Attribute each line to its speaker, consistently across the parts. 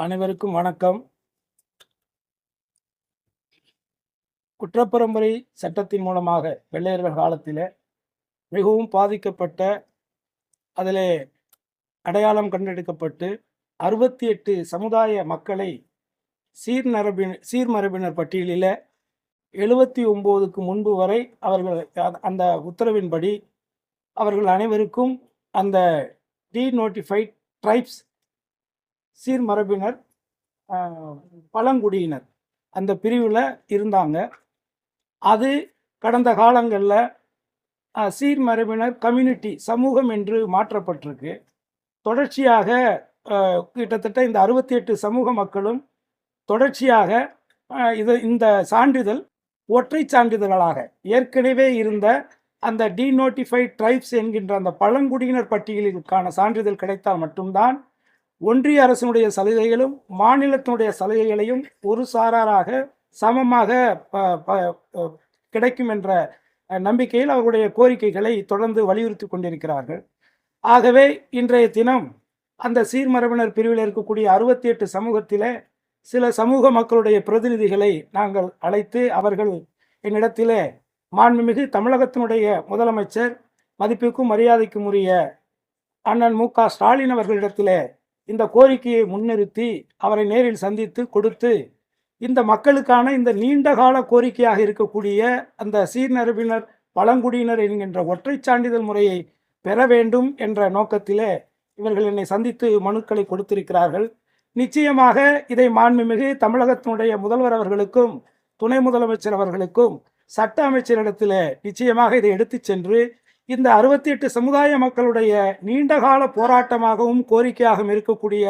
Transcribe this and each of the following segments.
Speaker 1: அனைவருக்கும் வணக்கம். குற்றப்பரம்பரை சட்டத்தின் மூலமாக வெள்ளையர்கள் காலத்தில் மிகவும் பாதிக்கப்பட்ட அதில் அடையாளம் கண்டெடுக்கப்பட்டு அறுபத்தி எட்டு சமுதாய மக்களை சீர்நரபின் சீர்மரபினர் பட்டியலில் எழுபத்தி ஒம்போதுக்கு முன்பு வரை அவர்கள் அந்த உத்தரவின்படி அவர்கள் அனைவருக்கும் அந்த டீநோட்டிஃபைட் ட்ரைப்ஸ் சீர்மரபினர் பழங்குடியினர். அந்த பிரிவில் இருந்தாங்க. அது கடந்த காலங்களில் சீர்மரபினர் கம்யூனிட்டி சமூகம் என்று மாற்றப்பட்டிருக்கு. தொடர்ச்சியாக கிட்டத்தட்ட இந்த அறுபத்தி எட்டு சமூக மக்களும் தொடர்ச்சியாக இது இந்த சான்றிதழ் ஒற்றை சான்றிதழ்களாக ஏற்கனவே இருந்த அந்த டீநோட்டிஃபைட் ட்ரைப்ஸ் என்கின்ற அந்த பழங்குடியினர் பட்டியலுக்கான சான்றிதழ் கிடைத்தால் மட்டும்தான் ஒன்றிய அரசினுடைய சலுகைகளும் மாநிலத்தினுடைய சலுகைகளையும் ஒரு சாராராக சமமாக ப- ப- கிடைக்கும் என்ற நம்பிக்கையில் அவர்களுடைய கோரிக்கைகளை தொடர்ந்து வலியுறுத்தி கொண்டிருக்கிறார்கள். ஆகவே இன்றைய தினம் அந்த சீர்மரபினர் பிரிவில் இருக்கக்கூடிய அறுபத்தி எட்டு சமூகத்திலே சில சமூக மக்களுடைய பிரதிநிதிகளை நாங்கள் அழைத்து அவர்கள் என்னிடத்திலே மாண்புமிகு தமிழகத்தினுடைய முதலமைச்சர் மதிப்புக்கும் மரியாதைக்கும் உரிய அண்ணன் மு க ஸ்டாலின் அவர்களிடத்திலே இந்த கோரிக்கையை முன்னிறுத்தி அவரை நேரில் சந்தித்து கொடுத்து இந்த மக்களுக்கான இந்த நீண்டகால கோரிக்கையாக இருக்கக்கூடிய அந்த சீர்நரபினர் பழங்குடியினர் என்கின்ற ஒற்றை சான்றிதழ் முறையை பெற வேண்டும் என்ற நோக்கத்திலே இவர்கள் என்னை சந்தித்து மனுக்களை கொடுத்திருக்கிறார்கள். நிச்சயமாக இதை மாண்புமிகு தமிழகத்தினுடைய முதல்வர் அவர்களுக்கும் துணை முதலமைச்சர் அவர்களுக்கும் சட்ட அமைச்சரிடத்தில் நிச்சயமாக இதை எடுத்துச் சென்று இந்த அறுபத்தி எட்டு சமுதாய மக்களுடைய நீண்டகால போராட்டமாகவும் கோரிக்கையாகவும் இருக்கக்கூடிய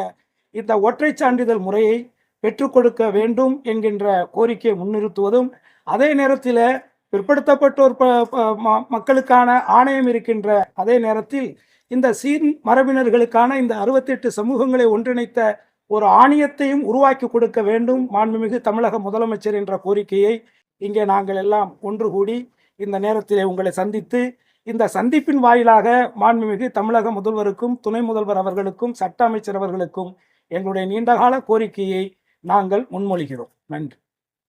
Speaker 1: இந்த ஒற்றை சான்றிதழ் முறையை பெற்றுக் கொடுக்க வேண்டும் என்கின்ற கோரிக்கையை முன்னிறுத்துவதும் அதே நேரத்தில் பிற்படுத்தப்பட்டோர் ப- ம- மக்களுக்கான ஆணையம் இருக்கின்ற அதே நேரத்தில் இந்த சீன் மரபினர்களுக்கான இந்த அறுபத்தெட்டு சமூகங்களை ஒன்றிணைத்த ஒரு ஆணையத்தையும் உருவாக்கி கொடுக்க வேண்டும் மாண்புமிகு தமிழக முதலமைச்சர் என்ற கோரிக்கையை இங்கே நாங்கள் எல்லாம் ஒன்று கூடி இந்த நேரத்திலே உங்களை சந்தித்து இந்த சந்திப்பின் வாயிலாக மாண்புமிகு தமிழக முதல்வருக்கும் துணை முதல்வர் அவர்களுக்கும் சட்ட அமைச்சர் அவர்களுக்கும் எங்களுடைய நீண்டகால கோரிக்கையை நாங்கள் முன்மொழிகிறோம். நன்றி.